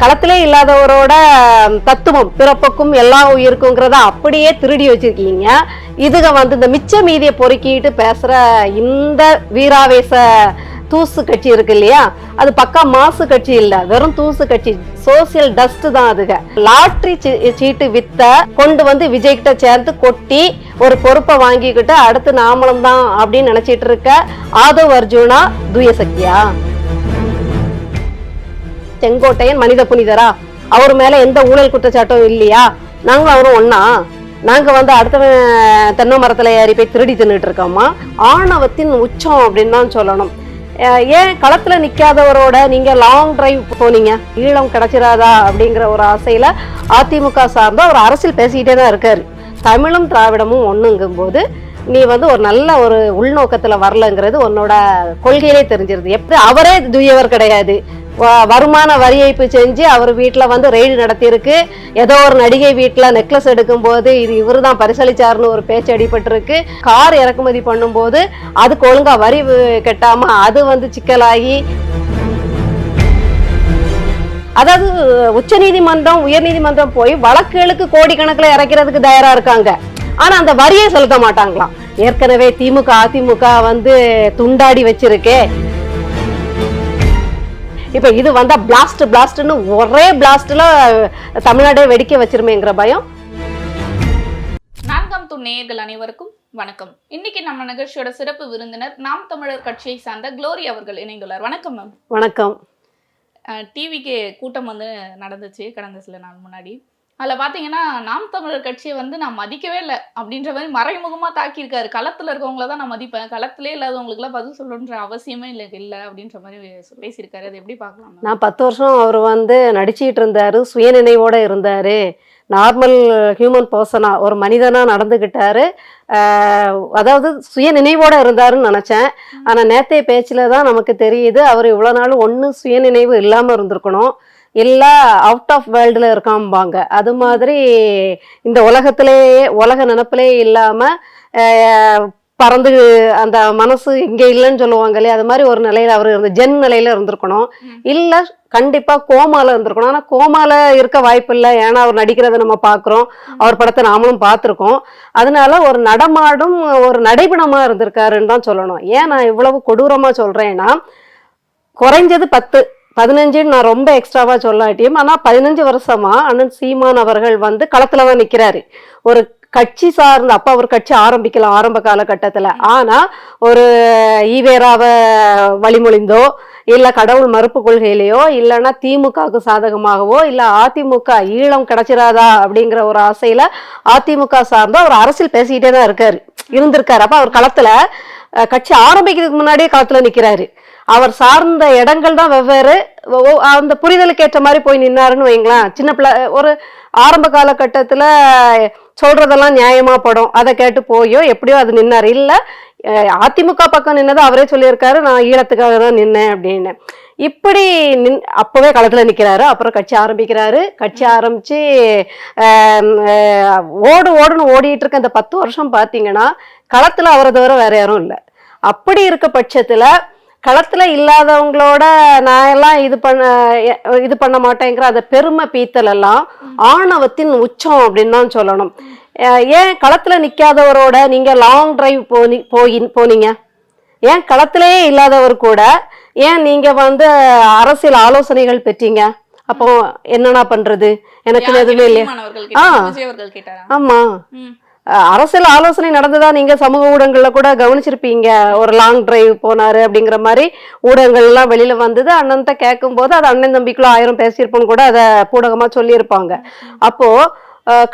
களத்திலே இல்லாதவரோட தத்துவம் பிறப்புக்கும் எல்லா உயிருக்குங்கிறத அப்படியே திருடி வச்சிருக்கீங்க. இதுக வந்து இந்த மிச்ச மீதியை பொறுக்கிட்டு பேசுற இந்த வீராவேச தூசு கட்சி இருக்கு இல்லையா? அது பக்கா மாசு கட்சி இல்ல வெறும் தூசு கட்சி. சோசியல் டஸ்ட் தான் அதுக. லாட்ரி சீட்டு வித்த கொண்டு வந்து விஜய் கிட்ட சேர்ந்து கொட்டி ஒரு பொறுப்பை வாங்கிக்கிட்டு அடுத்து நாமளும் தான் அப்படின்னு நினைச்சிட்டு இருக்க ஆதவ் அர்ஜுனா தூய சக்தியா? செங்கோட்டையன் மனித புனிதரா? அவர் மேல எந்த ஊழல் குற்றச்சாட்டும் இல்லையா? நாங்களும் அவரும் ஒன்னா நாங்க வந்து அடுத்தவன் தென்னை மரத்துல ஏறி போய் திருடி தின்னுட்டு இருக்கோமா ஆணவத்தின் உச்சம் அப்படின்னு தான் சொல்லணும். ஏன் களத்துல நிக்காதவரோட நீங்க லாங் டிரைவ் போனீங்க? ஈழம் கிடைச்சிராதா அப்படிங்கிற ஒரு ஆசையில அதிமுக சார்ந்த ஒரு அரசியல் பேசிக்கிட்டே தான் இருக்காரு. தமிழும் திராவிடமும் ஒண்ணுங்கும் போது நீ வந்து ஒரு நல்ல ஒரு உள்நோக்கத்துல வரலங்கிறது உன்னோட கொள்கையிலே தெரிஞ்சிருது. எப்படி அவரே துயவர் கிடையாது. வருமான வரி ஏய்ப்பு செஞ்சு அவர் வீட்டில் வந்து ரெய்டு நடத்தியிருக்கு. ஏதோ ஒரு நடிகை வீட்டில் நெக்லஸ் எடுக்கும்போது இது இவர் தான் பரிசளிச்சாருன்னு ஒரு பேச்சு அடிபட்டிருக்கு. கார் இறக்குமதி பண்ணும்போது அதுக்கு ஒழுங்காக வரி கெட்டாமல் அது வந்து சிக்கலாகி. அதாவது உச்சநீதிமன்றம் உயர்நீதிமன்றம் போய் வழக்குகளுக்கு கோடிக்கணக்கில் இறக்கிறதுக்கு தயாராக இருக்காங்க. ஆனால் அந்த வரியை செலுத்த மாட்டாங்களாம். ஏற்கனவே திமுக அதிமுக வந்து துண்டாடி வச்சிருக்கே. இப்ப இது வந்தா பிளாஸ்ட் பிளாஸ்ட்னு ஒரே பிளாஸ்ட்ல தமிழ்நாடே வெடிக்க வச்சிருமேங்கிற பயம். நான்காம் தூண் நேயர்கள் அனைவருக்கும் வணக்கம். இன்னைக்கு நம்ம நிகழ்ச்சியோட சிறப்பு விருந்தினர் நாம் தமிழர் கட்சியை சார்ந்த குளோரி அவர்கள் இணைந்துள்ளார். வணக்கம் மேம். வணக்கம். டிவிக்கு கூட்டம் வந்து நடந்துச்சு கடந்த சில நாள் முன்னாடி. அதில் பார்த்தீங்கன்னா நாம் தமிழர் கட்சியை வந்து நான் மதிக்கவே இல்லை அப்படின்ற மாதிரி மறைமுகமாக தாக்கியிருக்காரு. களத்தில் இருக்கவங்கள தான் நான் மதிப்பேன். களத்திலே இல்லாதவங்களுக்குலாம் பதில் சொல்லணுன்ற அவசியமே இல்லை இல்லை அப்படின்ற மாதிரி பேசியிருக்காரு. அது எப்படி பார்க்கலாம் நான் பத்து வருஷம் அவர் வந்து நடிச்சிட்டு இருந்தார் சுயநினைவோடு இருந்தார். நார்மல் ஹியூமன் பர்சனாக ஒரு மனிதனாக நடந்துக்கிட்டாரு அதாவது சுய நினைவோடு இருந்தாருன்னு நினச்சேன். ஆனால் நேத்தைய பேச்சில் தான் நமக்கு தெரியுது அவர் இவ்வளோ நாள் ஒன்றும் சுயநினைவு இல்லாமல் இருந்திருக்கணும். இல்ல அவுட் ஆஃப் வேர்ல்டுல இருக்காம்பாங்க. அது மாதிரி இந்த உலகத்திலேயே உலக நினப்பிலே இல்லாம ஆஹ் பறந்து அந்த மனசு இங்க இல்லைன்னு சொல்லுவாங்க இல்லையா? அது மாதிரி ஒரு நிலையில அவர் இருந்த ஜென் நிலையில இருந்திருக்கணும். இல்ல கண்டிப்பா கோமால இருந்திருக்கணும். ஆனா கோமால இருக்க வாய்ப்பு இல்லை. ஏன்னா அவர் நடிக்கிறத நம்ம பாக்குறோம் அவர் படத்தை நாமளும் பார்த்திருக்கோம். அதனால ஒரு நடமாடும் ஒரு நடைபணமா இருந்திருக்காருன்னு தான் சொல்லணும். ஏன் நான் இவ்வளவு கொடூரமா சொல்றேன்னா குறைஞ்சது பத்து. பதினஞ்சுன்னு நான் ரொம்ப எக்ஸ்ட்ராவா சொல்லாட்டியும் ஆனால் பதினஞ்சு வருஷமா அண்ணன் சீமான் அவர்கள் வந்து களத்துல தான் நிற்கிறாரு ஒரு கட்சி சார்ந்த அப்ப அவர் கட்சி ஆரம்பிக்கலாம் ஆரம்ப காலகட்டத்தில். ஆனா ஒரு ஈவேராவை வழிமொழிந்தோ இல்ல கடவுள் மறுப்பு கொள்கையிலையோ இல்லைன்னா திமுகவுக்கு சாதகமாகவோ இல்ல அதிமுக ஈழம் கிடைச்சிராதா அப்படிங்கிற ஒரு ஆசையில அதிமுக சார்ந்த அவர் அரசியல் பேசிக்கிட்டே தான் இருக்காரு. இருந்திருக்காரு. அப்ப அவர் களத்துல கட்சி ஆரம்பிக்கிறதுக்கு முன்னாடியே களத்துல நிக்கிறாரு. அவர் சார்ந்த இடங்கள் தான் வெவ்வேறு. அந்த புரிதலுக்கு ஏற்ற மாதிரி போய் நின்னாருன்னு வைங்களேன். சின்ன பிள்ளை ஒரு ஆரம்ப காலகட்டத்தில் சொல்றதெல்லாம் நியாயமா படும். அதை கேட்டு போயோ எப்படியோ அது நின்னார். இல்லை அதிமுக பக்கம் நின்னது அவரே சொல்லியிருக்காரு. நான் ஈழத்துக்காக தான் நின்னேன் அப்படின்னு. இப்படி நின் அப்போவே களத்தில் நிற்கிறாரு அப்புறம் கட்சி ஆரம்பிக்கிறாரு. கட்சி ஆரம்பித்து ஓடு ஓடுன்னு ஓடிட்டு இருக்க அந்த பத்து வருஷம் பார்த்தீங்கன்னா களத்தில் அவரை தவிர வேற யாரும் இல்லை. அப்படி இருக்க பட்சத்தில் களத்தில் இல்லாதவங்களோட நான் எல்லாம் இது பண்ண இது பண்ண மாட்டேங்கிற அந்த பெருமை பீத்தல் எல்லாம் ஆணவத்தின் உச்சம் அப்படின்னு தான் சொல்லணும். ஏன் களத்தில் நிற்காதவரோட நீங்கள் லாங் டிரைவ் போனி போய் போனீங்க? ஏன் களத்திலேயே இல்லாதவர் கூட ஏன் நீங்க வந்து அரசியல் ஆலோசனைகள் பெற்றீங்க? அப்போ என்னண்ணா பண்றது? எனக்கு எதுவுமே இல்லையா. ஆமா. அரசியல் ஆலோசனை நடந்ததா நீங்க சமூக ஊடகங்கள்ல கூட கவனிச்சிருப்பீங்க? ஒரு லாங் டிரைவ் போனாரு அப்படிங்கிற மாதிரி ஊடகங்கள் எல்லாம் வெளியில வந்தது அண்ணன்ட்ட கேட்கும் போது அது அண்ணன் தம்பிக்குள்ள ஆயிரம் பேசியிருப்போம் கூட அதை பூடகமா சொல்லியிருப்பாங்க. அப்போ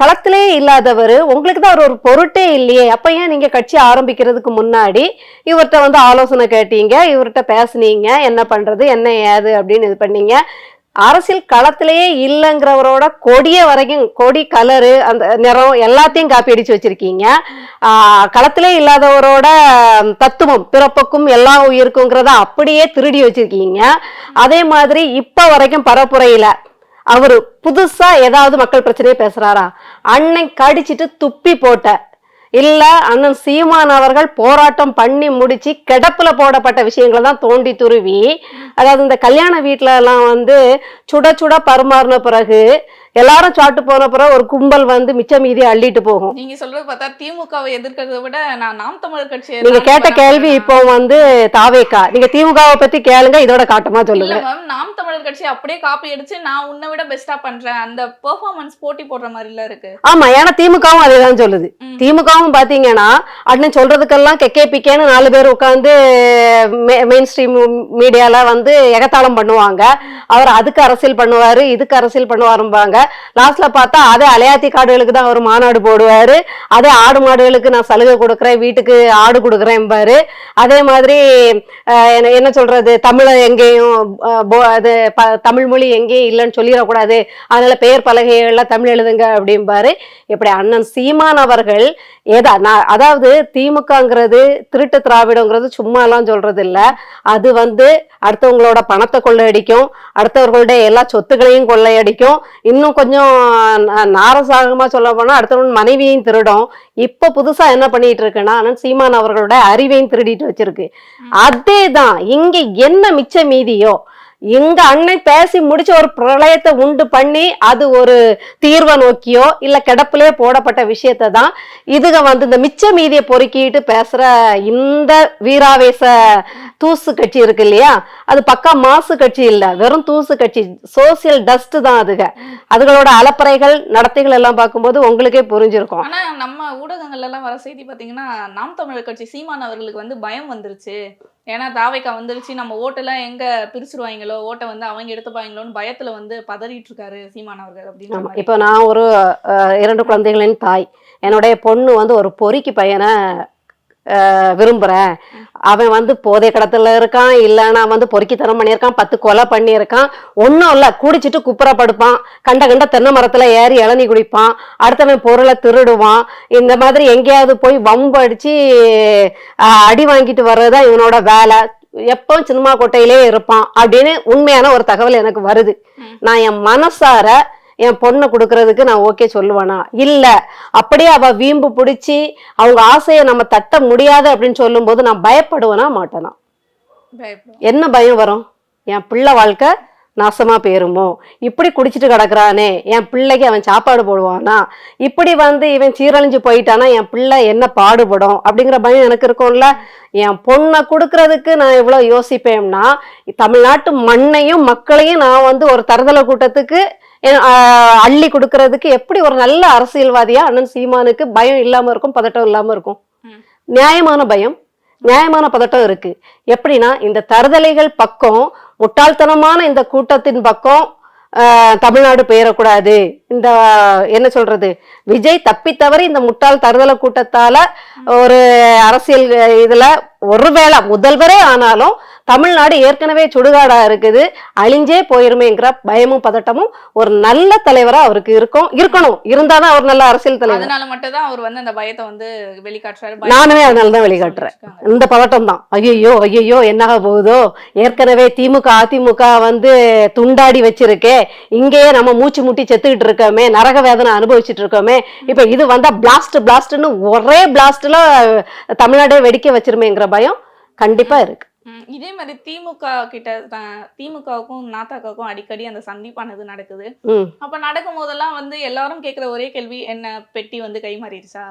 களத்திலே இல்லாதவர் உங்களுக்கு தான் அவர் ஒரு பொருட்டே இல்லையே. அப்ப ஏன் நீங்க கட்சி ஆரம்பிக்கிறதுக்கு முன்னாடி இவர்கிட்ட வந்து ஆலோசனை கேட்டீங்க இவர்கிட்ட பேசுனீங்க என்ன பண்றது என்ன ஏது அப்படின்னு இது பண்ணீங்க. அரசியல் களத்திலேயே இல்லைங்கிறவரோட கொடிய வரைக்கும் கொடி கலரு அந்த நிறம் எல்லாத்தையும் காப்பி அடிச்சு வச்சிருக்கீங்க. களத்திலே இல்லாதவரோட தத்துவம் பிறப்புக்கும் எல்லா உயிருக்குங்கிறத அப்படியே திருடி வச்சிருக்கீங்க. அதே மாதிரி இப்போ வரைக்கும் பரப்புரையில அவர் புதுசா ஏதாவது மக்கள் பிரச்சனையை பேசுறாரா? அன்னை கடிச்சிட்டு துப்பி போட்ட. இல்ல அண்ணன் சீமான் அவர்கள் போராட்டம் பண்ணி முடிச்சு கிடப்புல போடப்பட்ட விஷயங்களை தான் தோண்டி துருவி. அதாவது இந்த கல்யாண வீட்டுல எல்லாம் வந்து சுட சுட பரிமாறின பிறகு எல்லாரும் சாப்பிட்டு போன பிறகு ஒரு கும்பல் வந்து மிச்ச மீதி அள்ளிட்டு போகும். நீங்க சொல்றது பார்த்தா திமுகவை எதிர்க்கிறத விட நான் நாம் தமிழர் கட்சியை நீங்க கேட்ட கேள்வி. இப்போ வந்து தாவேக்கா. நீங்க திமுகவை பத்தி கேளுங்க இதோட காட்டமா சொல்லுங்க. மேம் நாம் தமிழர் கட்சி அப்படியே காப்பி அடிச்சு நான் உன்னை விட பெஸ்டா பண்றேன். அந்த பெர்ஃபார்மன்ஸ் போட்டி போடுற மாதிரில இருக்கு. ஆமா ஏன்னா திமுகவும் அதேதான் சொல்லுது. திமுகவும் பாத்தீங்கன்னா அண்ணன் சொல்றதுக்கெல்லாம் கெக்கே பிக்கேன்னு நாலு பேர் உட்காந்து மெயின் ஸ்ட்ரீம் மீடியால வந்து எகத்தாளம் பண்ணுவாங்க. அவர் அதுக்கு அரசியல் பண்ணுவாரு இதுக்கு அரசியல் பண்ணுவாரும்பாங்க. லாஸ்ட்ல பார்த்தா அதே அலையாத்தி காடுகளுக்கு தான் அவர் மாநாடு போடுவாரு. அதே ஆடு மாடுகளுக்கு நான் சலுகை கொடுக்குறேன் வீட்டுக்கு ஆடு கொடுக்குறேன் பாரு. அதே மாதிரி என்ன- சொல்றது தமிழை எங்கேயும் போ- அது தமிழ் மொழி எங்கேயும் இல்லைன்னு சொல்லிடக்கூடாது. அதனால பெயர் பலகைகள்லாம் தமிழ் எழுதுங்க அப்படிம்பாரு. இப்படி அண்ணன் சீமான் அவர்கள் ஏதா நான் அதாவது திமுகங்கிறது திருட்டு திராவிடங்கிறது சும்மாலாம் சொல்றது இல்லை அது வந்து அடுத்தவங்களோட பணத்தை கொள்ளையடிக்கும் அடுத்தவர்களுடைய எல்லா சொத்துக்களையும் கொள்ளையடிக்கும். இன்னும் கொஞ்சம் நா- நாரசாகமா சொல்ல போனா அடுத்தவங்க மனைவியையும் திருடும். இப்ப புதுசா என்ன பண்ணிட்டு இருக்குன்னா சீமான் அவர்களோட அறிவையும் திருடிட்டு வச்சிருக்கு. அதேதான் இங்க என்ன மிச்ச மீதியோ எங்க அண்ணன் பேசி முடிச்ச ஒரு பிரளயத்தை உண்டு பண்ணி அது ஒரு தீர்வை நோக்கியோ இல்ல கிடப்பிலே போடப்பட்ட விஷயத்தை தான் இதுக வந்து இந்த மிச்ச மீதியை பொறுக்கிட்டு பேசுற இந்த வீராவேச தூசு கட்சி இருக்கு இல்லையா? அது பக்கா மாசு கட்சி இல்ல வெறும் தூசு கட்சி. சோசியல் டஸ்ட் தான் அதுக. அதுகளோட அலப்பறைகள் நடத்தைகள் எல்லாம் பார்க்கும்போது உங்களுக்கே புரிஞ்சிருக்கும். ஆனா நம்ம ஊடகங்கள்ல எல்லாம் வர செய்தி பாத்தீங்கன்னா நாம் தமிழர் கட்சி சீமான் அவர்களுக்கு வந்து பயம் வந்துருச்சு. ஏன்னா தாவைக்கா வந்துருச்சு. நம்ம ஓட்டெல்லாம் எங்க பிரிச்சுருவாங்களோ ஓட்டை வந்து அவங்க எடுத்துப்பாங்களோன்னு பயத்துல வந்து பதறிட்டு இருக்காரு சீமான் அவர்கள் அப்படின்னு இப்போ நான் ஒரு அஹ், இரண்டு குழந்தைகளின் தாய். என்னுடைய பொண்ணு வந்து ஒரு பொறிக்கு பையனை விரும்புகிறேன் அவன் வந்து போதை கடத்தில் இருக்கான் இல்லைன்னா வந்து பொறுக்கித்தனம் பண்ணியிருக்கான் பத்து கொலை பண்ணியிருக்கான். ஒன்றும் இல்லை குடிச்சிட்டு குப்புற படுப்பான் கண்ட கண்ட தென்னை மரத்தில் ஏறி இளநி குடிப்பான். அடுத்தவன் பொருளை திருடுவான். இந்த மாதிரி எங்கேயாவது போய் வம்பு அடித்து அடி வாங்கிட்டு வர்றது தான் இவனோட வேலை. எப்போ சினிமா கொட்டையிலே இருப்பான் அப்படின்னு உண்மையான ஒரு தகவல் எனக்கு வருது. நான் என் மனசார என் பொண்ணை கொடுக்கறதுக்கு நான் ஓகே சொல்லுவேனா? இல்ல. அப்படியே அவ வீம்பு பிடிச்சி அவங்க ஆசையை நம்ம தட்ட முடியாது அப்படின்னு சொல்லும்போது நான் பயப்படுவேனா மாட்டேனா? என்ன பயம் வரும்? என் பிள்ளை வாழ்க்கை நாசமா போயிருமோ? இப்படி குடிச்சிட்டு கிடக்குறானே என் பிள்ளைக்கு அவன் சாப்பாடு போடுவானா? இப்படி வந்து இவன் சீரழிஞ்சு போயிட்டானா என் பிள்ளை என்ன பாடுபடும்? அப்படிங்கிற பயம் எனக்கு இருக்கும்ல. என் பொண்ணை கொடுக்கறதுக்கு நான் எவ்வளவு யோசிப்பேன்னா தமிழ்நாட்டு மண்ணையும் மக்களையும் நான் வந்து ஒரு தருதலை கூட்டத்துக்கு அள்ளி கொடுக்கறதுக்கு எப்படி ஒரு நல்ல அரசியல்வாதியா அண்ணன் சீமானுக்கு பயம் இல்லாம இருக்கும் பதட்டம் இல்லாம இருக்கும். நியாயமான பயம் நியாயமான பதட்டம் இருக்கு. எப்படின்னா இந்த தருதலைகள் பக்கம் முட்டாள்தனமான இந்த கூட்டத்தின் பக்கம் தமிழ்நாடு பெயரக்கூடாது. இந்த என்ன சொல்றது? விஜய் தப்பி தவறி இந்த முட்டாள் தருதலை கூட்டத்தால ஒரு அரசியல் இதுல ஒருவேளை முதல்வரே ஆனாலும் தமிழ்நாடு ஏற்கனவே சுடுகாடா இருக்குது. அழிஞ்சே போயிருமேங்கிற பயமும் பதட்டமும் ஒரு நல்ல தலைவரா அவருக்கு இருக்கும். இருக்கணும். இருந்தாதான் அவர் நல்ல அரசியல் தலைவர். அதனால மட்டும் தான் அவர் வந்து அந்த பயத்தை வந்து வெளிக்காட்டுறாரு. நானுமே அதனால தான் வெளிக்காட்டுறேன். இந்த பதட்டம் தான் ஐயோ ஐயோ என்னாக போகுதோ? ஏற்கனவே திமுக அதிமுக வந்து துண்டாடி வச்சிருக்கே. இங்கேயே நம்ம மூச்சு முட்டி செத்துக்கிட்டு இருக்கோமே நரக வேதனை அனுபவிச்சுட்டு இருக்கோமே. இப்ப இது வந்தா பிளாஸ்ட் பிளாஸ்ட்னு ஒரே பிளாஸ்ட்ல தமிழ்நாடே வெடிக்க வச்சிருமேங்கிற பயம் கண்டிப்பா இருக்கு. இதே மாதிரி திமுக கிட்ட திமுகவுக்கும் நாத்தாக்காவுக்கும் அடிக்கடி அந்த சந்திப்பானது நடக்குது. அப்ப நடக்கும் போதெல்லாம் வந்து எல்லாரும் கேக்குற ஒரே கேள்வி என்ன பெட்டி வந்து கை மாறிடுச்சா.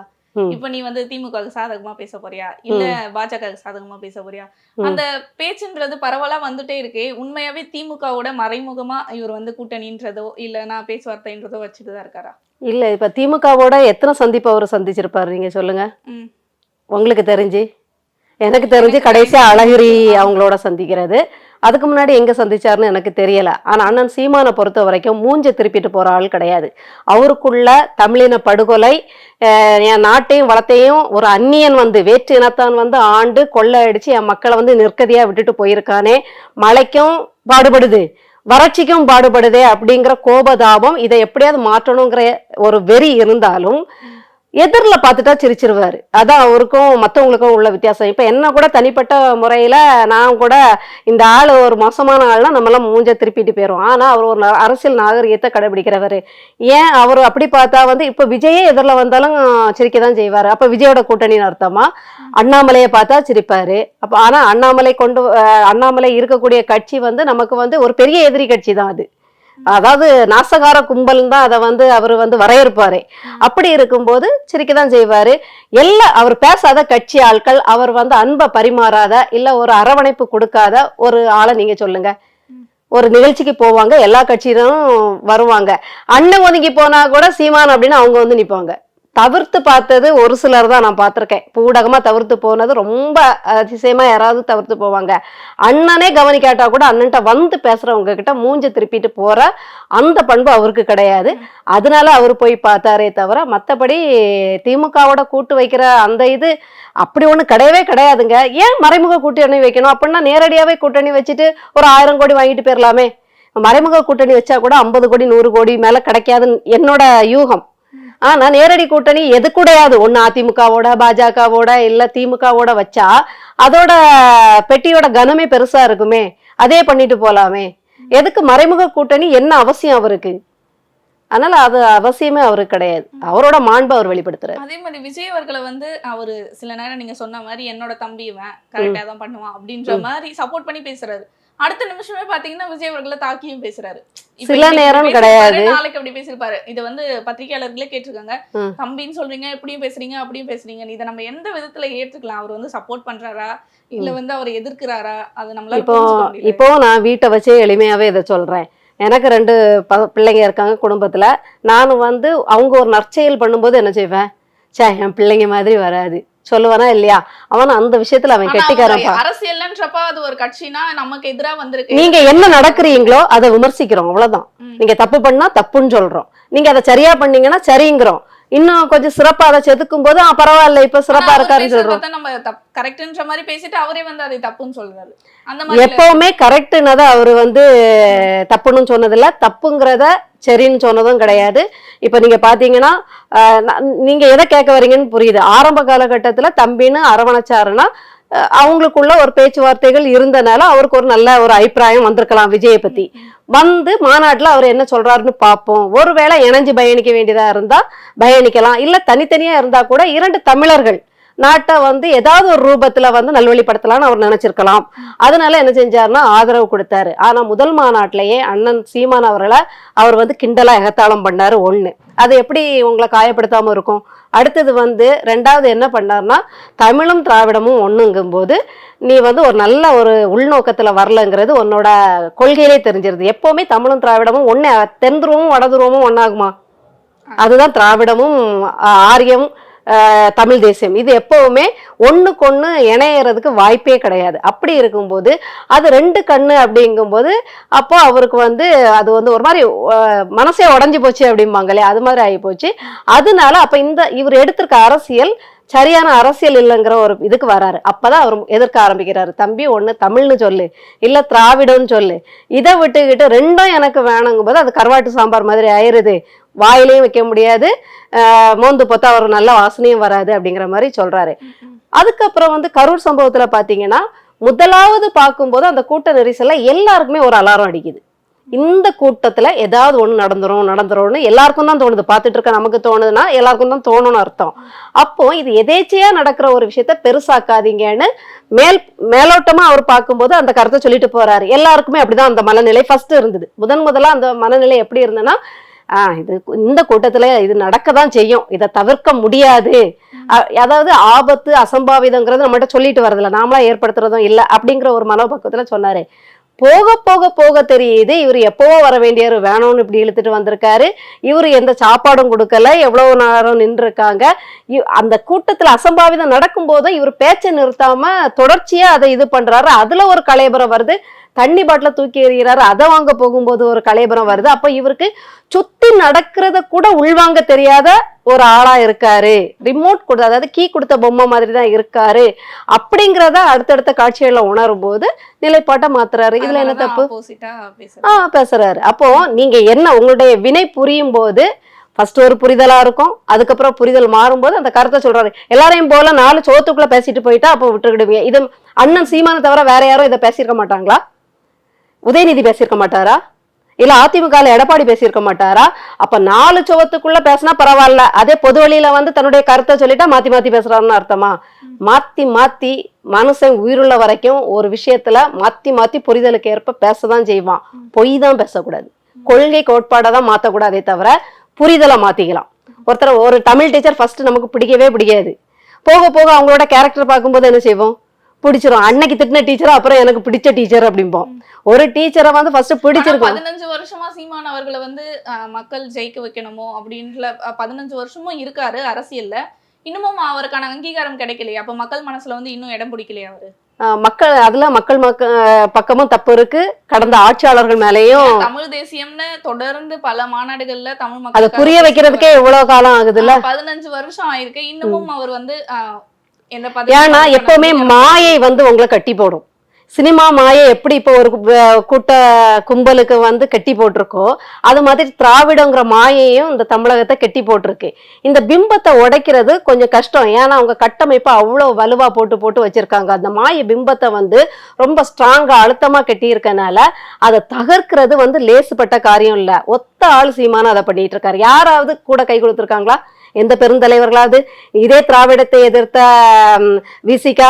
இப்ப நீ வந்து திமுகவுக்கு சாதகமா பேச போறியா? இல்ல பாஜகவுக்கு சாதகமா பேச போறியா. அந்த பேச்சுன்றது பரவலா வந்துட்டே இருக்கு. உண்மையாவே திமுகவோட மறைமுகமா இவர் வந்து கூட்டணின்றதோ இல்லனா பேச்சுவார்த்தைன்றதோ வச்சுட்டு தான் இருக்காரா? இல்ல இப்ப திமுகவோட எத்தனை சந்திப்பு அவர் சந்திச்சிருப்பாரு நீங்க சொல்லுங்க. உங்களுக்கு தெரிஞ்சு. எனக்கு தெரிஞ்சு கடைசியா அழகிரி அவங்களோட சந்திக்கிறது. அதுக்கு முன்னாடி எங்க சந்திச்சாருன்னு எனக்கு தெரியல. ஆனா அண்ணன் சீமானை பொறுத்த வரைக்கும் மூஞ்ச திருப்பிட்டு போற ஆள் கிடையாது. அவருக்குள்ள தமிழின படுகொலை என் நாட்டையும் வளத்தையும் ஒரு அந்நியன் வந்து வேற்று இனத்தான் வந்து ஆண்டு கொள்ளை அடிச்சு என் மக்களை வந்து நிற்கதியா விட்டுட்டு போயிருக்கானே. மழைக்கும் பாடுபடுது. வறட்சிக்கும் பாடுபடுதே அப்படிங்கிற கோபதாபம் இதை எப்படியாவது மாற்றணுங்கிற ஒரு வெறி இருந்தாலும் எதிரில் பார்த்துட்டா சிரிச்சிருவார். அதான் அவருக்கும் மற்றவங்களுக்கும் உள்ள வித்தியாசம். இப்போ என்ன கூட தனிப்பட்ட முறையில் நான் கூட இந்த ஆள் ஒரு மோசமான ஆள்னா நம்மளாம் மூஞ்ச திருப்பிட்டு போயிடும் ஆனால் அவர் ஒரு அரசியல் நாகரிகத்தை கடைபிடிக்கிறவர். ஏன் அவர் அப்படி பார்த்தா வந்து இப்போ விஜயே எதிரில் வந்தாலும் சிரிக்க தான் செய்வார். அப்போ விஜயோட கூட்டணின்னு அர்த்தமா? அண்ணாமலையை பார்த்தா சிரிப்பார். அப்போ ஆனால் அண்ணாமலை கொண்டு அண்ணாமலை இருக்கக்கூடிய கட்சி வந்து நமக்கு வந்து ஒரு பெரிய எதிரி கட்சி தான் அது. அதாவது நாசகார கும்பல் தான் அதை வந்து அவர் வந்து வரையறுப்பாரு. அப்படி இருக்கும்போது சிரிக்க தான் செய்வாரு. எல்லா அவர் பேசாத கட்சி ஆட்கள் அவர் வந்து அன்பை பரிமாறாத இல்ல ஒரு அரவணைப்பு கொடுக்காத ஒரு ஆளை நீங்க சொல்லுங்க. ஒரு நிகழ்ச்சிக்கு போவாங்க எல்லா கட்சியிலும் வருவாங்க. அண்ணன் ஒதுங்கி போனா கூட சீமான் அப்படின்னு அவங்க வந்து நிப்பாங்க. தவிர்த்து பார்த்தது ஒரு சிலர் தான் நான் பார்த்துருக்கேன். ஊடகமாக தவிர்த்து போனது ரொம்ப அதிசயமாக யாராவது தவிர்த்து போவாங்க. அண்ணனே கவனிக்காட்டா கூட அண்ணன்ட்ட வந்து பேசுகிறவங்க கிட்ட மூஞ்ச திருப்பிட்டு போகிற அந்த பண்பு அவருக்கு கிடையாது. அதனால அவர் போய் பார்த்தாரே தவிர மற்றபடி திமுகவோட கூட்டு வைக்கிற அந்த இது அப்படி ஒன்று கிடையவே கிடையாதுங்க. ஏன் மறைமுக கூட்டணி வைக்கணும்? அப்படின்னா நேரடியாகவே கூட்டணி வச்சுட்டு ஒரு ஆயிரம் கோடி வாங்கிட்டு போயிடலாமே மறைமுக கூட்டணி வச்சா கூட ஐம்பது கோடி நூறு கோடி மேலே கிடைக்காதுன்னு என்னோட யூகம். ஆனா நேரடி கூட்டணி எது கூடயாது? ஒண்ணு அதிமுகவோட பாஜகவோட இல்ல திமுகவோட வச்சா அதோட பெட்டியோட கனமே பெருசா இருக்குமே. அதே பண்ணிட்டு போலாமே. எதுக்கு மறைமுக கூட்டணி? என்ன அவசியம் அவருக்கு? அதனால அது அவசியமே அவருக்கு கிடையாது. அவரோட மாண்பை அவர் வெளிப்படுத்துறாரு. அதே மாதிரி விஜய் அவர்களை வந்து அவரு சில நேரம் நீங்க சொன்ன மாதிரி என்னோட தம்பி இவன் கரெக்டா தான் பண்ணுவான் அப்படின்ற மாதிரி சப்போர்ட் பண்ணி பேசுறாரு. அடுத்த நிமிஷமே பாத்தீங்கன்னா விஜய் அவர்களை தாக்கியும் பேசுறாரு. சில நேரம் கிடையாது. நாளைக்கு அப்படி பேசியிருப்பாரு. இது வந்து பத்திரிகையாளர்களே கேட்டிருக்காங்க. தம்பின்னு சொல்றீங்க இப்படியும் பேசுறீங்க அப்படியும் பேசுறீங்க. இதை நம்ம எந்த விதத்துல ஏற்றுக்கலாம்? அவர் வந்து சப்போர்ட் பண்றாரா? இல்ல வந்து அவர் எதிர்க்கிறாரா? அது நம்மளால இப்போ. இப்போ நான் வீட்டை வச்சே எளிமையாவே இதை சொல்றேன். எனக்கு ரெண்டு ப- பிள்ளைங்க இருக்காங்க குடும்பத்துல. நான் வந்து அவங்க ஒரு நற்செயல் பண்ணும்போது என்ன செய்வேன்? சே என் பிள்ளைங்க மாதிரி வராது. சொல்லுவானா இல்லையா? அவன் அந்த விஷயத்துல அவன் அவங்க அரசியல்ன்றப்ப அது ஒரு கட்சினா நமக்கு எதிரா வந்திருக்கு. நீங்க என்ன நடக்கிறீங்களோ அதை விமர்சிக்கிறோம் அவ்வளவுதான். நீங்க தப்பு பண்ணா தப்புன்னு சொல்றோம். நீங்க அதை சரியா பண்ணீங்கன்னா சரிங்கிறோம். இன்னும் கொஞ்சம் சிறப்பா அதை செதுக்கும் போது பரவாயில்ல இப்ப சிறப்பா இருக்காருன்னு சொல்றோம். நம்ம கரெக்ட்ன்ற மாதிரி பேசிட்டு அவரே வந்து அதை தப்புன்னு சொல்றாரு. எப்பவுமே கரெக்ட்னதை அவர் வந்து தப்புன்னு சொன்னதில்ல. தப்புங்கிறத சரின்னு சொன்னதும் கிடையாது. இப்போ நீங்க பாத்தீங்கன்னா நீங்க எதை கேட்க வரீங்கன்னு புரியுது. ஆரம்ப காலகட்டத்துல தம்பின்னு அரவணைச்சாருன்னா அவங்களுக்குள்ள ஒரு பேச்சுவார்த்தைகள் இருந்தனால அவருக்கு ஒரு நல்ல ஒரு அபிப்பிராயம் வந்திருக்கலாம் விஜயை பத்தி. வந்து மாநாட்டில் அவர் என்ன சொல்றாருன்னு பார்ப்போம். ஒருவேளை இணைஞ்சு பயணிக்க வேண்டியதா இருந்தா பயணிக்கலாம். இல்ல தனித்தனியா இருந்தா கூட இரண்டு தமிழர்கள் நாட்டை வந்து ஏதாவது ஒரு ரூபத்துல வந்து நல்வழிப்படுத்தலாம்னு அவர் நினைச்சிருக்கலாம். அதனால என்ன செஞ்சாருன்னா ஆதரவு கொடுத்தாரு. ஆனா முதல் மாநாட்டிலேயே அண்ணன் சீமான் அவர்களை அவர் வந்து கிண்டலா எகத்தாளம் பண்ணாரு ஒண்ணு. அது எப்படி உங்களை காயப்படுத்தாம இருக்கும்? அடுத்தது வந்து ரெண்டாவது என்ன பண்ணாருன்னா தமிழும் திராவிடமும் ஒண்ணுங்கும்போது நீ வந்து ஒரு நல்ல ஒரு உள்நோக்கத்துல வரலங்கிறது உன்னோட கொள்கையிலே தெரிஞ்சிருது. எப்பவுமே தமிழும் திராவிடமும் ஒன்று தென் துருவமும் வட துருவமும் அதுதான் திராவிடமும் ஆரியமும் தமிழ் தேசியம். இது எப்பவுமே ஒண்ணுக்கொண்ணு இணையறதுக்கு வாய்ப்பே கிடையாது. அப்படி இருக்கும்போது அது ரெண்டு கண்ணு அப்படிங்கும்போது அப்போ அவருக்கு வந்து அது வந்து ஒரு மாதிரி மனசே உடஞ்சி போச்சு அப்படிம்பாங்களே அது மாதிரி ஆகி போச்சு. அதனால அப்போ இந்த இவர் எடுத்திருக்க அரசியல் சரியான அரசியல் இல்லைங்கிற ஒரு இதுக்கு வராரு. அப்பதான் அவர் எதிர்க்க ஆரம்பிக்கிறாரு. தம்பி ஒண்ணு தமிழ்னு சொல்லு. இல்ல திராவிடம்னு சொல்லு. இதை விட்டுக்கிட்டு ரெண்டும் எனக்கு வேணுங்கும் போது அது கருவாட்டு சாம்பார் மாதிரி ஆயிருது. வாயிலையும் வைக்க முடியாது. மோந்து பார்த்தா ஒரு நல்ல வாசனையும் வராது அப்படிங்கிற மாதிரி சொல்றாரு. அதுக்கப்புறம் வந்து கரூர் சம்பவத்துல பாத்தீங்கன்னா முதலாவது பார்க்கும்போது அந்த கூட்ட நெரிசல்ல எல்லாருக்குமே ஒரு அலாரம் அடிக்குது. இந்த கூட்டத்தில் ஏதாவது ஒன்று நடந்துரும் நடந்துரும்னு எல்லாருக்கும் தான் தோணுது. பார்த்துட்டு இருக்க நமக்கு தோணுதுன்னா எல்லாருக்கும் தான் தோணும்னு அர்த்தம். அப்போ இது எதேச்சையாக நடக்கிற ஒரு விஷயத்த பெருசாக்காதீங்கன்னு மேல் மேலோட்டமாக அவர் பார்க்கும்போது அந்த கருத்தை சொல்லிட்டு போறாரு. எல்லாருக்குமே அப்படிதான் அந்த மனநிலை ஃபர்ஸ்ட் இருந்தது. முதன் முதலாக அந்த மனநிலை எப்படி இருந்ததுன்னா இது இந்த கூட்டத்துல இது நடக்க தான் செய்யும். இதை தவிர்க்க முடியாது. அதாவது ஆபத்து அசம்பாவிதங்கிறது நம்மகிட்ட சொல்லிட்டு வரதில்ல. நாமளா ஏற்படுத்துறதும் இல்லை அப்படிங்கிற ஒரு மனோபக்கத்துல சொன்னாரு. போக போக போக தெரியுது. இவர் எப்பவோ வர வேண்டியவர் வேணும்னு இப்படி இழுத்துட்டு வந்திருக்காரு. இவர் எந்த சாப்பாடும் கொடுக்கல. எவ்வளவு நேரம் நின்றுருக்காங்க. இ- அந்த கூட்டத்தில் அசம்பாவிதம் நடக்கும் போதும் இவர் பேச்சை நிறுத்தாம தொடர்ச்சியா அதை இது பண்றாரு. அதுல ஒரு கலைபரம் வருது. தண்ணி பாட்டில தூக்கி எறிகிறாரு. அதை வாங்க போகும்போது ஒரு கலைபுரம் வருது. அப்ப இவருக்கு சுத்தி நடக்கிறத கூட உள்வாங்க தெரியாத ஒரு ஆளா இருக்காரு. ரிமோட் கொடுத்த அதாவது கீ கொடுத்த பொம்மை மாதிரி தான் இருக்காரு. அப்படிங்கிறத அடுத்தடுத்த காட்சிகள்ல உணரும் போது நிலைப்பாட்டை மாத்துறாரு. இதுல என்ன தப்பு? ஆப்போசிட்டா ஆ பேசுறேன் பேசுறாரு. அப்போ நீங்க என்ன உங்களுடைய வினை புரியும் போது ஃபர்ஸ்ட் ஒரு புரிதலா இருக்கும். அதுக்கப்புறம் புரிதல் மாறும்போது அந்த கருத்தை சொல்றாரு. எல்லாரையும் போல நாலு சோத்துக்குள்ள பேசிட்டு போயிட்டா அப்போ விட்டுக்கிடுவீங்க. இது அண்ணன் சீமானை தவிர வேற யாரும் இதை பேசியிருக்க மாட்டாங்களா? உதயநிதி பேசியிருக்க மாட்டாரா? இல்ல அதிமுக எடப்பாடி பேசியிருக்க மாட்டாரா? அப்ப நாலு சுவத்துக்குள்ள பேசினா பரவாயில்ல. அதே பொது வழியில வந்து தன்னுடைய கருத்தை சொல்லிட்டா மாத்தி மாத்தி பேசுறாருன்னு அர்த்தமா? மாத்தி மாத்தி மனுஷன் உயிருள்ள வரைக்கும் ஒரு விஷயத்துல மாத்தி மாத்தி புரிதலுக்கு ஏற்ப பேசதான் செய்வான். பொய் தான் பேசக்கூடாது. கொள்கை கோட்பாடை தான் மாத்தக்கூடாதே தவிர புரிதலை மாத்திக்கலாம். ஒருத்தர் ஒரு தமிழ் டீச்சர் ஃபர்ஸ்ட் நமக்கு பிடிக்கவே பிடிக்காது. போக போக அவங்களோட கேரக்டர் பார்க்கும்போது என்ன செய்வோம்? பிடிச்சிரும். அன்னைக்கு திட்டின டீச்சர் அப்புறம் எனக்கு பிடிச்ச டீச்சர் அப்படிம்போம். ஒரு டீச்சரை வந்து ஃபர்ஸ்ட் பிடிச்சிருக்கும் பதினஞ்சு வருஷமா சீமான் அவர்களை வந்து மக்கள் ஜெயிக்க வைக்கணுமோ அப்படின்ற பதினஞ்சு வருஷமும் இருக்காரு அரசியல்ல. இன்னமும் அவருக்கான அங்கீகாரம் கிடைக்கலையா. அப்ப மக்கள் மனசுல வந்து இன்னும் இடம் பிடிக்கலையா அவரு? மக்கள் அதுல மக்கள் மக்க பக்கமும் தப்பு இருக்கு. கடந்த ஆட்சியாளர்கள் மேலேயும் தமிழ் தேசியம்னு தொடர்ந்து பல மாநாடுகள்ல தமிழ் அதை மக்களுக்காக புரிய வைக்கிறதுக்கே இவ்வளவு காலம் ஆகுதுல்ல? பதினஞ்சு வருஷம் ஆயிருக்கு. இன்னமும் அவர் வந்து ஏன்னா எப்பவுமே மாயை வந்து உங்களை கட்டி போடும். சினிமா மாயை எப்படி இப்போ ஒரு கூட்ட கும்பலுக்கு வந்து கட்டி போட்டிருக்கோ அது மாதிரி திராவிடங்கிற மாயையும் இந்த தமிழகத்தை கட்டி போட்டிருக்கு. இந்த பிம்பத்தை உடைக்கிறது கொஞ்சம் கஷ்டம். ஏன்னா அவங்க கட்டமைப்பை அவ்வளோ வலுவா போட்டு போட்டு வச்சிருக்காங்க. அந்த மாய பிம்பத்தை வந்து ரொம்ப ஸ்ட்ராங்கா அழுத்தமா கட்டி இருக்கனால அதை தகர்க்கிறது வந்து லேசுப்பட்ட காரியம் இல்ல. ஒத்த ஆள் சீமான அதை பண்ணிட்டு இருக்காரு. யாராவது கூட கை கொடுத்துருக்காங்களா? எந்த பெருந்தலைவர்களாவது இதே திராவிடத்தை எதிர்த்த விசிகா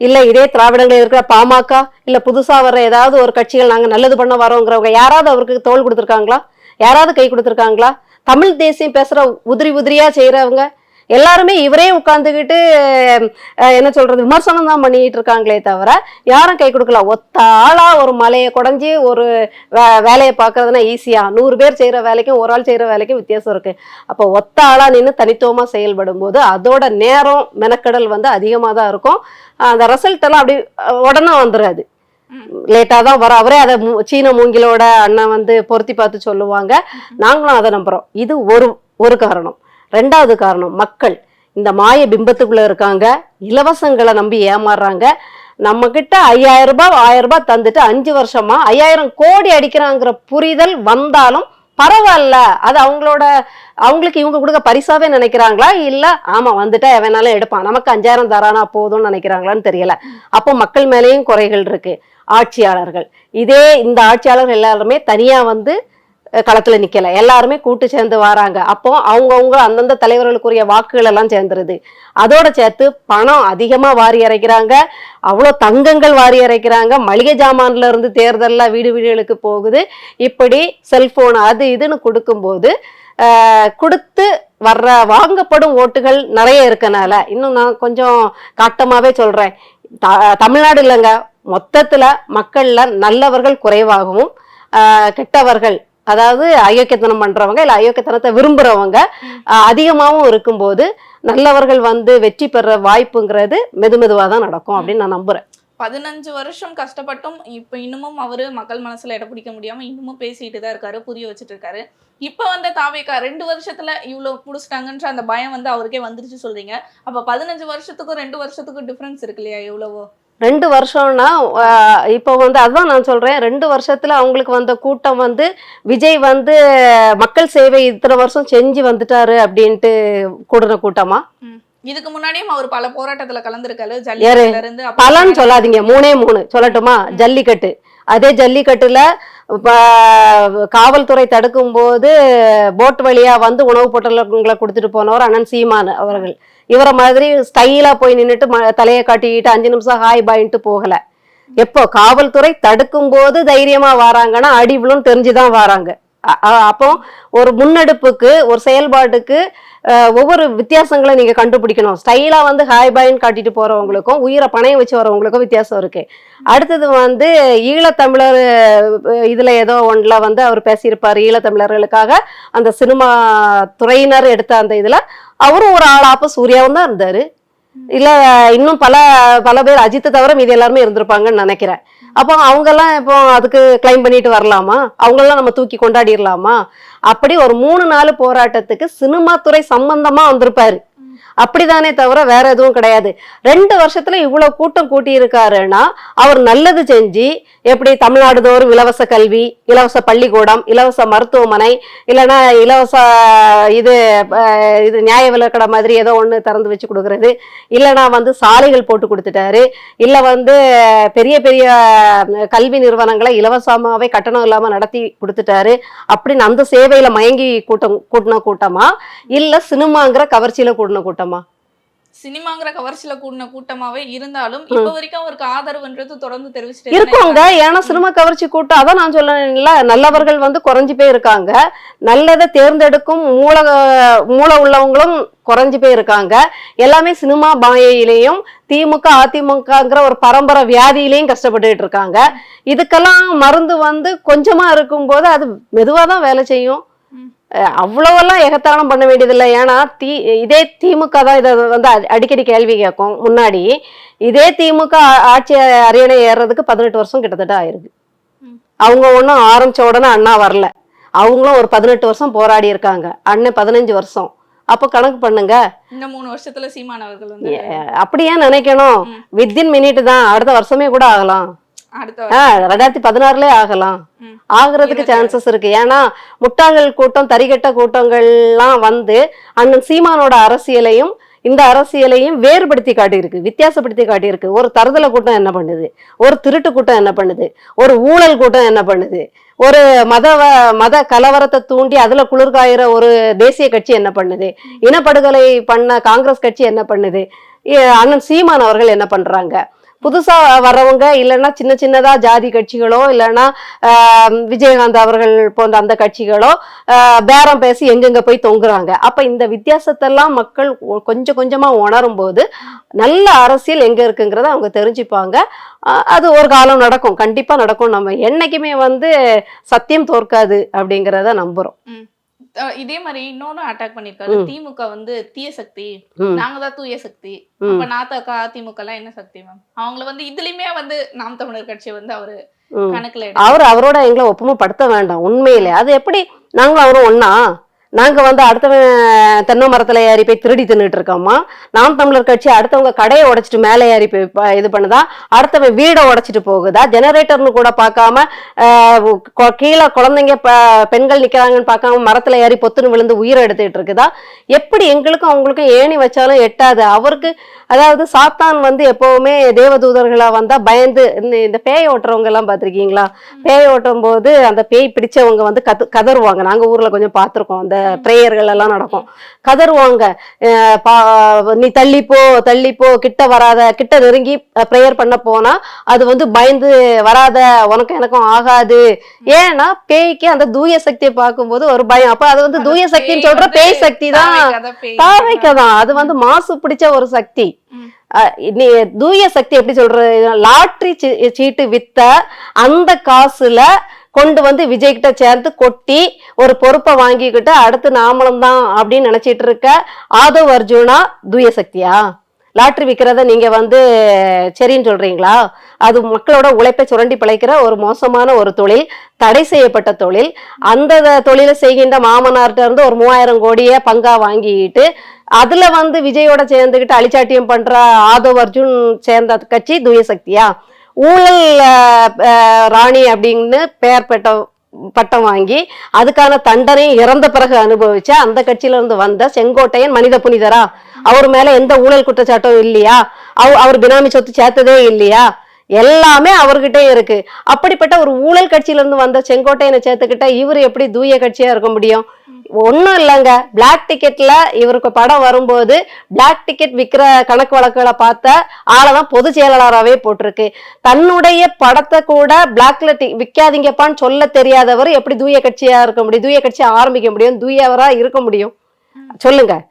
இல்ல இதே திராவிடங்களை இருக்கிற பாமக? இல்ல புதுசா வர்ற ஏதாவது ஒரு கட்சிகள் நாங்க நல்லது பண்ண வரோங்கிறவங்க யாராவது அவருக்கு தோல் கொடுத்துருக்காங்களா? யாராவது கை கொடுத்துருக்காங்களா? தமிழ் தேசியம் பேசுற உதிரி உதிரியா செய்யறவங்க எல்லாருமே இவரே உட்கார்ந்துக்கிட்டு அஹ், என்ன சொல்றது விமர்சனம் தான் பண்ணிட்டு இருக்காங்களே தவிர யாரும் கை கொடுக்கல. ஒத்த ஆளா ஒரு மலையை குடஞ்சி ஒரு வே- வேலையை பார்க்கறதுனா ஈஸியா நூறு பேர் செய்யற வேலைக்கும் ஒரு ஆள் செய்யற வேலைக்கும் வித்தியாசம் இருக்கு. அப்போ ஒத்த ஆளா நின்று தனித்துவமா செயல்படும் போது அதோட நேரம் மெனக்கடல் வந்து அதிகமா தான் இருக்கும். அந்த ரிசல்ட் எல்லாம் அப்படி உடனே வந்துடாது. லேட்டாக தான் வரும். அவரே அதை சீன மூங்கிலோட அண்ணன் வந்து பொருத்தி பார்த்து சொல்லுவாங்க. நாங்களும் அதை நம்புறோம். இது ஒரு ஒரு காரணம். ரெண்டாவது காரணம் மக்கள். இந்த மாய பிம்பத்துக்குள்ள இருக்காங்க. இலவசங்களை நம்பி ஏமாறுறாங்க. நம்ம கிட்ட ஐயாயிரம் ரூபாய் ஆயிரம் ரூபாய் தந்துட்டு அஞ்சு வருஷமா ஐயாயிரம் கோடி அடிக்கிறாங்கிற புரிதல் வந்தாலும் பரவாயில்ல. அது அவங்களோட அவங்களுக்கு இவங்க கொடுக்க பரிசாவே நினைக்கிறாங்களா? இல்ல ஆமா வந்துட்டா எவனாலும் எடுப்பான். நமக்கு அஞ்சாயிரம் தரானா போதும்னு நினைக்கிறாங்களான்னு தெரியல. அப்போ மக்கள் மேலேயும் குறைகள் இருக்கு. ஆட்சியாளர்கள். இதே இந்த ஆட்சியாளர்கள் எல்லாருமே தனியா வந்து களத்துல நிக்கல. எல்லாருமே கூட்டு சேர்ந்து வராங்க. அப்போ அவங்கவுங்க அந்தந்த தலைவர்களுக்குரிய வாக்குகள் எல்லாம் சேர்ந்துருது. அதோட சேர்த்து பணம் அதிகமா வாரி இறைக்கிறாங்க அவ்வளோ தங்கங்கள் வாரி இறைக்கிறாங்க மளிகை ஜாமான்ல இருந்து தேர்தலில் வீடு வீடுகளுக்கு போகுது. இப்படி செல்போன் அது இதுன்னு கொடுக்கும்போது கொடுத்து வர்ற வாங்கப்படும் ஓட்டுகள் நிறைய இருக்கனால இன்னும் நான் கொஞ்சம் காட்டமாவே சொல்றேன். த- தமிழ்நாடு இல்லைங்க. மொத்தத்துல மக்கள்ல நல்லவர்கள் குறைவாகவும் கெட்டவர்கள் அதாவது அயோக்கியத்தனம் பண்றவங்க இல்ல அயோக்கியத்தனத்தை விரும்புறவங்க ஆஹ், அதிகமாவும் இருக்கும்போது நல்லவர்கள் வந்து வெற்றி பெற வாய்ப்புங்கிறது மெதுமெதுவா தான் நடக்கும் அப்படின்னு நான் நம்புறேன். பதினஞ்சு வருஷம் கஷ்டப்பட்டும் இப்ப இன்னமும் அவரு மக்கள் மனசுல இடம் பிடிக்க முடியாம இன்னமும் பேசிட்டு தான் இருக்காரு புரிய வச்சுட்டு இருக்காரு. இப்ப வந்த தாவேக்கா ரெண்டு வருஷத்துல இவ்வளவு புடிச்சிட்டாங்கன்ற அந்த பயம் வந்து அவருக்கே வந்துருச்சு சொல்றீங்க. அப்ப பதினஞ்சு வருஷத்துக்கும் ரெண்டு வருஷத்துக்கும் டிஃபரன்ஸ் இருக்கு இல்லையா எவ்வளவோ? ரெண்டு வருஷம்னா இப்போ வந்து அதுதான் நான் சொல்கிறேன் ரெண்டு வருஷத்தில் அவங்களுக்கு வந்த கூட்டம் வந்து விஜய் வந்து மக்கள் சேவை இத்தனை வருஷம் செஞ்சு வந்துட்டாரு அப்படின்ட்டு கூடுற கூட்டமா? இதுக்கு முன்னாடியும் அவர் பல போராட்டத்துல கலந்துருக்காரு? ஜல்லிக்கட்டுல இருந்து பலன்னு சொல்லாதீங்க. மூணே மூணு சொல்லட்டுமா? ஜல்லிக்கட்டு. அதே ஜல்லிக்கட்டுல காவல்துறை தடுக்கும் போது போட் வழியா வந்து உணவு பொட்டலங்களை கொடுத்துட்டு போனவர் அண்ணன் சீமான் அவர்கள். இவரை மாதிரி ஸ்டைலா போய் நின்னுட்டு ம தலையை காட்டிக்கிட்டு அஞ்சு நிமிஷம் ஹாய் பாயின்ட்டு போகல. எப்போ? காவல்துறை தடுக்கும் போது தைரியமா வராங்கன்னா அடிவிலும் தெரிஞ்சுதான் வராங்க. அப்போ ஒரு முன்னெடுப்புக்கு ஒரு செயல்பாட்டுக்கு ஒவ்வொரு வித்தியாசங்களை நீங்க கண்டுபிடிக்கணும். ஸ்டைலா வந்து ஹாய் பாயின்னு காட்டிட்டு போறவங்களுக்கும் உயிரை பணையம் வச்சு வரவங்களுக்கும் வித்தியாசம் இருக்கு. அடுத்தது வந்து ஈழத்தமிழர் இதில் இதுல ஏதோ ஒன்றுல வந்து அவர் பேசியிருப்பார் ஈழத்தமிழர்களுக்காக அந்த சினிமா துறையினர் எடுத்த அந்த இதுல அவரும் ஒரு ஆளாப்ப சூர்யாவும் தான் இருந்தாரு. இல்ல இன்னும் பல பல பேர் அஜித்தை தவிர மீது எல்லாருமே இருந்திருப்பாங்கன்னு நினைக்கிறேன். அப்போ அவங்கெல்லாம் இப்போ அதுக்கு கிளைம் பண்ணிட்டு வரலாமா? அவங்களெல்லாம் நம்ம தூக்கி கொண்டாடிடலாமா அப்படி ஒரு மூணு நாலு போராட்டத்துக்கு சினிமா துறை சம்பந்தமா வந்திருப்பாரு. அப்படிதானே தவிர வேற எதுவும் கிடையாது. ரெண்டு வருஷத்துல இவ்வளவு கூட்டம் கூட்டியிருக்காருன்னா அவர் நல்லது செஞ்சு எப்படி தமிழ்நாடு தோறும் இலவச கல்வி இலவச பள்ளிக்கூடம் இலவச மருத்துவமனை இல்லைன்னா இலவச இது இது நியாய விலக்கடை மாதிரி ஏதோ ஒன்று திறந்து வச்சு கொடுக்கறது இல்லைன்னா வந்து சாலைகள் போட்டு கொடுத்துட்டாரு இல்லை வந்து பெரிய பெரிய கல்வி நிறுவனங்களை இலவசமாகவே கட்டணம் இல்லாமல் நடத்தி கொடுத்துட்டாரு அப்படின்னு அந்த சேவையில் மயங்கி கூட்டம் கூட்டின கூட்டமா இல்லை சினிமாங்கிற கவர்ச்சியில் கூட்டின கூட்டம்? சினிமாங்கிற கவர்ச்சியில கூடின கூட்டமாவே இருந்தாலும் இப்ப வரைக்கும் அவருக்கு ஆதரவுன்றது தொடர்ந்து தெரிவிச்சுட்டு இருக்கோங்க. ஏன்னா சினிமா கவர்ச்சி கூட்டம் அதான் நான் சொல்லல நல்லவர்கள் வந்து குறைஞ்சு போய் இருக்காங்க. நல்லதை தேர்ந்தெடுக்கும் மூல மூல உள்ளவங்களும் குறைஞ்சு போய் இருக்காங்க. எல்லாமே சினிமா பாயையிலையும் திமுக அதிமுகங்கிற ஒரு பரம்பரை வியாதியிலையும் கஷ்டப்பட்டுட்டு இருக்காங்க. இதுக்கெல்லாம் மருந்து வந்து கொஞ்சமா இருக்கும்போது அது மெதுவா தான் வேலை செய்யும். அவ்வளவெல்லாம் எகத்தாளம் பண்ண வேண்டியதில்லை. ஏன்னா தி இதே திமுக தான் இதை வந்து அடி- அடிக்கடி கேள்வி கேட்கும். முன்னாடி இதே திமுக ஆட்சி அரியணை ஏறுறதுக்கு பதினெட்டு வருஷம் கிட்டத்தட்ட ஆயிருக்கு. அவங்க ஒன்றும் ஆரம்பிச்ச உடனே அண்ணா வரல. அவங்களும் ஒரு பதினெட்டு வருஷம் போராடி இருக்காங்க. அண்ணன் பதினஞ்சு வருஷம். அப்போ கணக்கு பண்ணுங்க. இந்த மூணு வருஷத்துல சீமான் அவர்கள் வந்து அஹ் அப்படியே நினைக்கணும். வித்தின் மினிட் தான். அடுத்த வருஷமே கூட ஆகலாம். ரெண்டாயிரத்தி பதினாறுலயே ஆகலாம். ஆகுறதுக்கு சான்சஸ் இருக்கு. ஏன்னா முட்டாள்கள் கூட்டம் தரிகட்ட கூட்டங்கள்லாம் வந்து அண்ணன் சீமானோட அரசியலையும் இந்த அரசியலையும் வேறுபடுத்தி காட்டியிருக்கு வித்தியாசப்படுத்தி காட்டியிருக்கு. ஒரு தருதலை கூட்டம் என்ன பண்ணுது? ஒரு திருட்டு கூட்டம் என்ன பண்ணுது? ஒரு ஊழல் கூட்டம் என்ன பண்ணுது? ஒரு மத மத கலவரத்தை தூண்டி அதுல குளிர்காயிற ஒரு தேசிய கட்சி என்ன பண்ணுது? இனப்படுகொலை பண்ண காங்கிரஸ் கட்சி என்ன பண்ணுது? அண்ணன் சீமான் அவர்கள் என்ன பண்றாங்க? புதுசா வர்றவங்க இல்லைன்னா சின்ன சின்னதா ஜாதி கட்சிகளோ இல்லைன்னா விஜயகாந்த் அவர்கள் போன்ற அந்த கட்சிகளோ பேரம் பேசி எங்கெங்க போய் தொங்குறாங்க. அப்ப இந்த வித்தியாசத்தெல்லாம் மக்கள் ஒ- கொஞ்சம் கொஞ்சமா உணரும் போது நல்ல அரசியல் எங்க இருக்குங்கிறத அவங்க தெரிஞ்சுப்பாங்க. அது ஒரு காலம் நடக்கும். கண்டிப்பா நடக்கும். நம்ம என்னைக்குமே வந்து சத்தியம் தோற்காது அப்படிங்கிறத நம்புறோம். இதே மாதிரி இன்னொன்னு அட்டாக் பண்ணிருக்காரு. திமுக வந்து தீய சக்தி. நாங்க தான் தூய சக்தி. அப்ப நாத்தக அதிமுக எல்லாம் என்ன சக்தி மேம் அவங்கள வந்து இதுலயுமே வந்து நாம் தமிழர் கட்சியை வந்து அவரு. கணக்குல அவர் அவரோட எங்களை ஒப்புமைப்படுத்த வேண்டாம் உண்மையிலே. அது எப்படி? நாங்களும் அவரும் ஒண்ணா? நாங்க வந்து அடுத்தவன் தென்னை மரத்துல ஏறி போய் திருடி தின்னுட்டு இருக்கோமா நாம் தமிழர் கட்சி அடுத்தவங்க கடையை உடைச்சிட்டு மேலே ஏறி போய் இது பண்ணுதா? அடுத்தவன் வீடை உடைச்சிட்டு போகுதா? ஜெனரேட்டர்னு கூட பார்க்காம கீழே குழந்தைங்க பெண்கள் நிக்கிறாங்கன்னு பார்க்காம மரத்துல ஏறி பொத்துன்னு விழுந்து உயிரை எடுத்துட்டு இருக்குதா? எப்படி எங்களுக்கும் அவங்களுக்கும் ஏணி வச்சாலும் எட்டாது. அவருக்கு அதாவது சாத்தான் வந்து எப்பவுமே தேவதூதர்களா வந்தா பயந்து இந்த- பேய் ஓட்டுறவங்க எல்லாம் பார்த்திருக்கீங்களா? பேய் ஓட்டும் போது அந்த பேய் பிடிச்சவங்க வந்து கத்து கதறுவாங்க. நாங்க ஊர்ல கொஞ்சம் பார்த்திருக்கோம். அந்த பிரேயர்கள் எல்லாம் நடக்கும். கதறுவாங்க. நீ தள்ளிப்போ தள்ளிப்போ கிட்ட வராத கிட்ட நெருங்கி ப்ரேயர் பண்ண போனா அது வந்து பயந்து வராத உனக்கு எனக்கும் ஆகாது. ஏன்னா பேய்க்கு அந்த தூய சக்தியை பார்க்கும்போது ஒரு பயம். அப்ப அது வந்து தூய சக்தின்னு சொல்ற பேய் சக்தி தான். தாவைக்கதான். அது வந்து மாசு பிடிச்ச ஒரு சக்தி. நீ தூய சக்தி எப்படி சொல்றது? லாட்ரி சீட்டு வித்த அந்த காசுல கொண்டு வந்து விஜய் கிட்ட சேர்ந்து கொட்டி ஒரு பொறுப்பை வாங்கிக்கிட்டு அடுத்து நாமளும் தான் அப்படின்னு நினைச்சிட்டு இருக்க ஆதவ் அர்ஜுனா தூய சக்தியா? லாட்ரி விற்கிறத நீங்க வந்து சரின்னு சொல்றீங்களா? அது மக்களோட உழைப்பை சுரண்டி பிழைக்கிற ஒரு மோசமான ஒரு தொழில் தடை செய்யப்பட்ட தொழில். அந்த தொழிலை செய்கின்ற மாமனார்கிட்ட இருந்து ஒரு மூவாயிரம் கோடியை பங்கா வாங்கிட்டு அதுல வந்து விஜயோட சேர்ந்துக்கிட்டு அழிச்சாட்டியம் பண்ற ஆதவ் அர்ஜுன் சேர்ந்த கட்சி தூய சக்தியா? ஊழல் ராணி அப்படின்னு பெயர் பெற்ற பட்டம் வாங்கி அதுக்கான தண்டனையும் இறந்த பிறகு அனுபவிச்ச அந்த கட்சியில இருந்து வந்த செங்கோட்டையன் மனித புனிதரா? அவர் மேல எந்த ஊழல் குற்றச்சாட்டும் இல்லையா? அவர் பினாமி சொத்து சேர்த்ததே இல்லையா? எல்லாமே அவர்கிட்டே இருக்கு. அப்படிப்பட்ட ஒரு ஊழல் கட்சியில இருந்து வந்த செங்கோட்டையனை சேர்த்துக்கிட்ட இவர் எப்படி தூய கட்சியா இருக்க முடியும்? ஒண்ணும் இல்லைங்க. பிளாக் டிக்கெட்ல இவருக்கு படம் வரும்போது பிளாக் டிக்கெட் விக்கிற கணக்கு வழக்குகளை பார்த்த ஆளதான் பொதுச் செயலாளராகவே போட்டிருக்கு. தன்னுடைய படத்தை கூட பிளாக்ல டி- விக்காதீங்கப்பான்னு சொல்ல தெரியாதவர் எப்படி தூய கட்சியா இருக்க முடியும் தூய கட்சியா ஆரம்பிக்க முடியும் தூயவரா இருக்க முடியும்? சொல்லுங்க.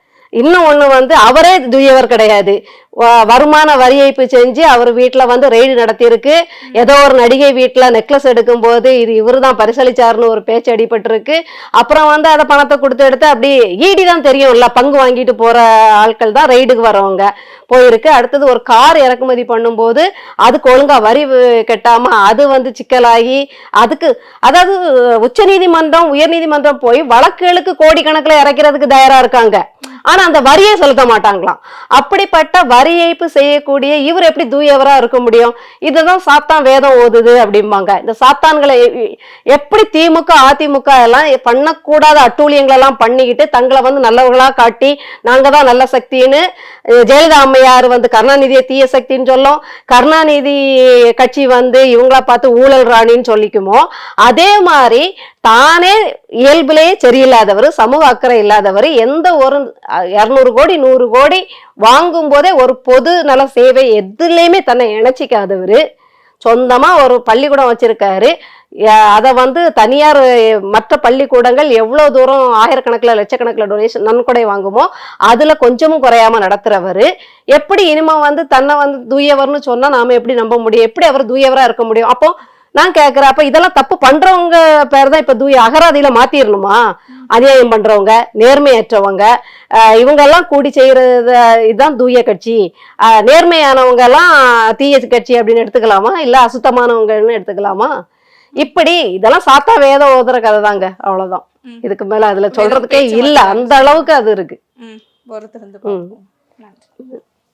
இன்னும் ஒண்ணு வந்து அவரே துயவர் கிடையாது. வ- வருமான வரி ஏய்ப்பு செஞ்சு அவர் வீட்டுல வந்து ரெய்டு நடத்தியிருக்கு. ஏதோ ஒரு நடிகை வீட்டுல நெக்லஸ் எடுக்கும் போது இது இவருதான் பரிசளிச்சாருன்னு ஒரு பேச்சு அடிபட்டிருக்கு. அப்புறம் வந்து அதை பணத்தை கொடுத்து எடுத்து அப்படி ஈடி தான் தெரியும்ல பங்கு வாங்கிட்டு போற ஆட்கள் தான் ரெய்டுக்கு வரவங்க போயிருக்கு. அடுத்தது ஒரு கார் இறக்குமதி பண்ணும்போது அதுக்கு ஒழுங்கா வரி வு- கட்டாம அது வந்து சிக்கலாகி அதுக்கு அதாவது உச்சநீதிமன்றம் உயர்நீதிமன்றம் போய் வழக்குகளுக்கு கோடிக்கணக்கில் இறக்கிறதுக்கு தயாரா இருக்காங்க. ஆனா அந்த வரியை செலுத்த மாட்டாங்களாம். அப்படிப்பட்ட வரி ஏய்ப்பு செய்யக்கூடிய இவர் எப்படி தூயவரா இருக்க முடியும்? இதுதான் சாத்தான் வேதம் ஓதுது அப்படிம்பாங்க. இந்த சாத்தான்களை எப்படி திமுக அதிமுக எல்லாம் பண்ணக்கூடாத அட்டூழியங்கள் எல்லாம் பண்ணிக்கிட்டு தங்களை வந்து நல்லவர்களா காட்டி நாங்க தான் நல்ல சக்தின்னு ஜெயலலிதா அம்மையார் வந்து கருணாநிதியை தீய சக்தின்னு சொல்லும் கருணாநிதி கட்சி வந்து இவங்கள பார்த்து ஊழல் ராணின்னு சொல்லிக்குமோ அதே மாதிரி தானே இயல்பிலேயே சரியில்லாதவர் சமூக அக்கறை இல்லாதவர் எந்த ஒரு இரநூறு கோடி நூறு கோடி வாங்கும் போதே ஒரு பொது நல சேவை எதுலேயுமே தன்னை இணைச்சிக்காதவர். சொந்தமாக ஒரு பள்ளிக்கூடம் வச்சிருக்காரு. அதை வந்து தனியார் மற்ற பள்ளிக்கூடங்கள் எவ்வளோ தூரம் ஆயிரக்கணக்கில் லட்சக்கணக்கில் டொனேஷன் நன்கொடை வாங்குமோ அதில் கொஞ்சமும் குறையாம நடத்துகிறவர் எப்படி இனிமே வந்து தன்னை வந்து தூயவர்னு சொன்னால் நாம் எப்படி நம்ப முடியும்? எப்படி அவர் தூயவராக இருக்க முடியும்? அப்போது நான் கேட்கிறேன் அப்ப இதெல்லாம் தப்பு பண்றவங்க பேர் தான் இப்ப தூய அகராதியில மாத்திரணுமா? அநியாயம் பண்றவங்க நேர்மையற்றவங்க ஆஹ் இவங்க எல்லாம் கூடி செய்யறது இதுதான் தூய கட்சி. நேர்மையானவங்க எல்லாம் தீய கட்சி அப்படின்னு எடுத்துக்கலாமா? இல்ல அசுத்தமானவங்கன்னு எடுத்துக்கலாமா? இப்படி இதெல்லாம் சாத்தா வேதம் ஓதுற கதை தாங்க அவ்வளவுதான். இதுக்கு மேல அதுல சொல்றதுக்கே இல்ல. அந்த அளவுக்கு அது இருக்கு.